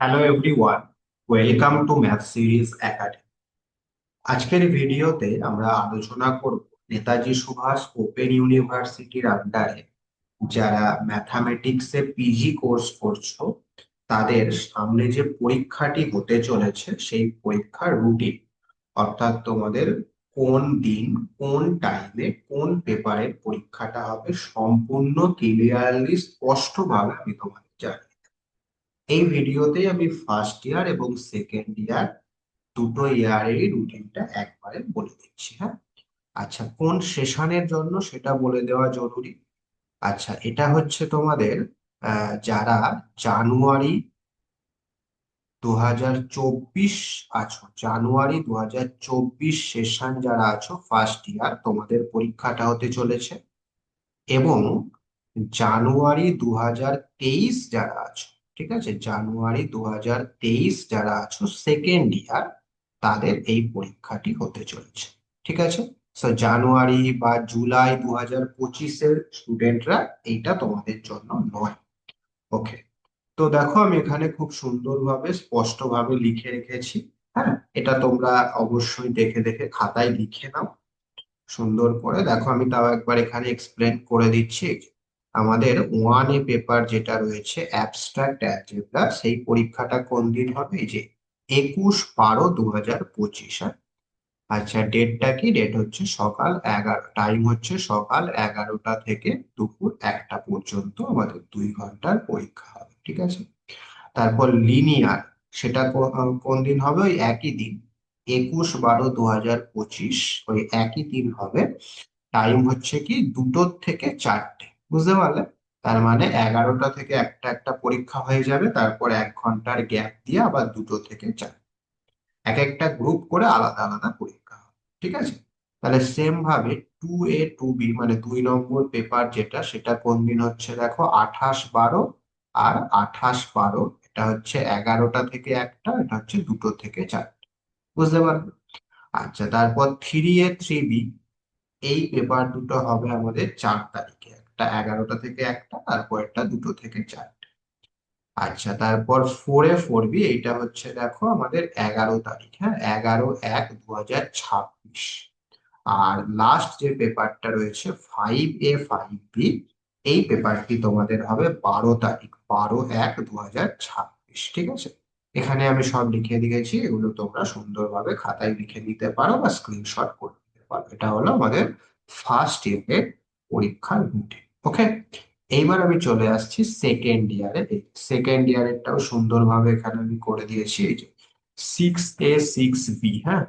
Hello everyone welcome to math series academy আজকের ভিডিওতে আমরা আলোচনা করব নেতাজি সুভাষ ওপেন ইউনিভার্সিটির আন্ডারে যারা ম্যাথামেটিক্সে পিজি কোর্স করছ, তাদের সামনে যে পরীক্ষাটি হতে চলেছে, সেই পরীক্ষার রুটিন, অর্থাৎ তোমাদের কোন দিন, কোন টাইমে কোন পেপারের পরীক্ষাটা হবে সম্পূর্ণ ক্লিয়ারলি স্পষ্টভাবে আমি তোমাদের জানি এই ভিডিওতে আমি ফার্স্ট ইয়ার এবং সেকেন্ড ইয়ার দুটো ইয়ারেরই রুটিনটা একবারে বলে দিচ্ছি হ্যাঁ? আচ্ছা কোন সেশনের জন্য সেটা বলে দেওয়া জরুরি? আচ্ছা এটা হচ্ছে তোমাদের যারা জানুয়ারি দু হাজার চব্বিশ আছো, জানুয়ারি দু হাজার চব্বিশ সেশন যারা আছো ফার্স্ট ইয়ার তোমাদের পরীক্ষাটা হতে চলেছে। এবং জানুয়ারি দু হাজার তেইশ যারা আছো ঠিক আছে? জানুয়ারি দু হাজার তেইশ যারা আছো সেকেন্ড ইয়ার তাদের এই পরীক্ষাটি হতে চলেছে। ঠিক আছে? সো জানুয়ারি বা জুলাই দু হাজার পঁচিশের স্টুডেন্টরা এইটা তোমাদের জন্য নয়। ওকে তো দেখো, আমি এখানে খুব সুন্দরভাবে, স্পষ্টভাবে লিখে রেখেছি। হ্যাঁ? এটা তোমরা অবশ্যই দেখে দেখে খাতায় লিখে নাও। সুন্দর করে। দেখো, আমি তাও একবার এখানে এক্সপ্লেন করে দিচ্ছি। আমাদের ওয়ান এ পেপার যেটা রয়েছে অ্যাবস্ট্রাক্ট অ্যালজেব্রা সেই পরীক্ষাটা কোন দিন হবে? যে একুশ বারো দু হাজার পঁচিশ আচ্ছা ডেটটা কি? ডেট হচ্ছে সকাল এগারো টাইম হচ্ছে সকাল এগারোটা থেকে দুপুর একটা পর্যন্ত আমাদের দুই ঘণ্টার পরীক্ষা হবে, ঠিক আছে? তারপর লিনিয়ার সেটা কোন দিন হবে? ওই একই দিন, একুশ বারো দু হাজার পঁচিশ, ওই একই দিন হবে। টাইম হচ্ছে কি? দুটোর থেকে চারটে। বুঝতে পারলে? তার মানে এগারোটা থেকে একটা একটা পরীক্ষা হয়ে যাবে, তারপর এক ঘণ্টার গ্যাপ দিয়ে আবার দুটো থেকে চার। এক একটা গ্রুপ করে আলাদা আলাদা পরীক্ষা হবে, ঠিক আছে? তাহলে সেম ভাবে টু এ টু বি মানে দুই নম্বর পেপার যেটা, সেটা কোন দিন হচ্ছে দেখো? আঠাশ বারো আর আঠাশ বারো, এটা হচ্ছে এগারোটা থেকে একটা, এটা হচ্ছে দুটো থেকে চারটে বুঝতে পারবে আচ্ছা তারপর থ্রি এ থ্রি বি এই পেপার দুটো হবে আমাদের চার তারিখে। একটা এগারোটা থেকে একটা, তারপর একটা দুটো থেকে চারটে। আচ্ছা তারপর ফোর ফোর বি এইটা হচ্ছে দেখো আমাদের এগারো তারিখ হ্যাঁ? এগারো এক দু হাজার ছাব্বিশ। আর লাস্ট যে পেপারটা রয়েছে ফাইভ এ ফাইভ বি এই পেপারটি তোমাদের হবে বারো তারিখ, বারো এক দু হাজার ছাব্বিশ, ঠিক আছে? এখানে আমি সব লিখে দিয়েছি, এগুলো তোমরা সুন্দরভাবে খাতায় লিখে নিতে পারো বা স্ক্রিনশট করে নিতে পারো। এটা হলো আমাদের ফার্স্ট ইয়ারের পরীক্ষার রুটিন ওকে এইবার আমি চলে আসছি সেকেন্ড ইয়ারে সেকেন্ড ইয়ারেরটাও সুন্দরভাবে এখানে আমি করে দিয়েছি এই যে সিক্স এ সিক্স বি হ্যাঁ?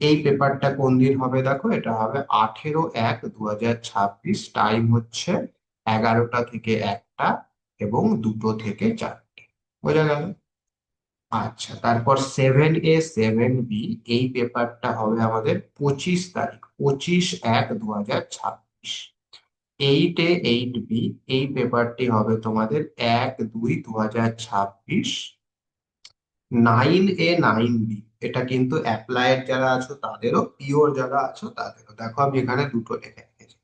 এই পেপারটা কোন দিন হবে দেখো? এটা হবে আঠেরো এক দু হাজার ছাব্বিশ টাইম হচ্ছে এগারোটা থেকে একটা এবং দুটো থেকে চারটে। বোঝা গেল? আচ্ছা তারপর সেভেন এ সেভেন বি এই পেপারটা হবে আমাদের পঁচিশ তারিখ, পঁচিশ এক দু হাজার ছাব্বিশ। এইট এ এইট বি এই পেপারটি হবে তোমাদের এক, দুই দু হাজার ছাব্বিশ। নাইন এ নাইন বি এটা কিন্তু অ্যাপ্লাইড যারা আছো তাদেরও পিওর যারা আছো তাদেরও। দেখো আমি এখানে দুটো লিখে রেখেছি।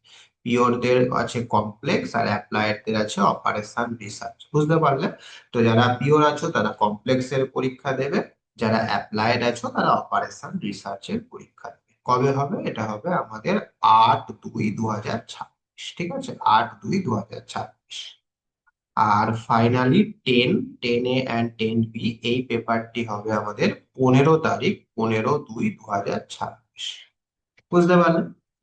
পিওরদের আছে কমপ্লেক্স আর অ্যাপ্লাইডদের আছে অপারেশন রিসার্চ বুঝতে পারলে? তো যারা পিওর আছো তারা কমপ্লেক্সের পরীক্ষা দেবে, যারা অ্যাপ্লায়েড আছো তারা অপারেশন রিসার্চের পরীক্ষা দেবে। কবে হবে? এটা হবে আমাদের আট দুই দু হাজার ছাব্বিশ। ঠিক আছে? আট, দুই, দু হাজার ছাব্বিশ। আর finally ten ten A and ten B এই পেপারটি হবে আমাদের পনেরো তারিখ, পনেরো, দুই, দু হাজার ছাব্বিশ। বুঝতে পারলে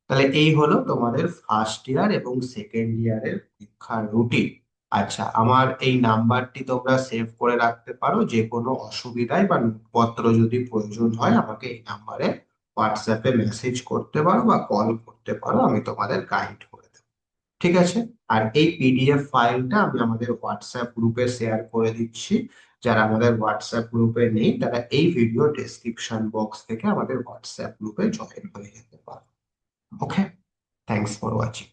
তাহলে এই হলো তোমাদের ফার্স্ট ইয়ার এবং সেকেন্ড ইয়ারের পরীক্ষার রুটিন আচ্ছা আমার এই নাম্বারটি তোমরা সেভ করে রাখতে পারো, যে কোনো অসুবিধায় বা নোটপত্র যদি প্রয়োজন হয়, আমাকে এই নাম্বারে হোয়াটসঅ্যাপে মেসেজ করতে পারো বা কল করতে পারো, আমি তোমাদের গাইড ঠিক আছে? আর এই পিডিএফ ফাইলটা আমি আমাদের হোয়াটসঅ্যাপ গ্রুপে শেয়ার করে দিচ্ছি। যারা আমাদের হোয়াটসঅ্যাপ গ্রুপে নেই, তারা এই ভিডিও ডেসক্রিপশন বক্স থেকে আমাদের হোয়াটসঅ্যাপ গ্রুপে জয়েন হয়ে যেতে পারো। Okay thanks for watching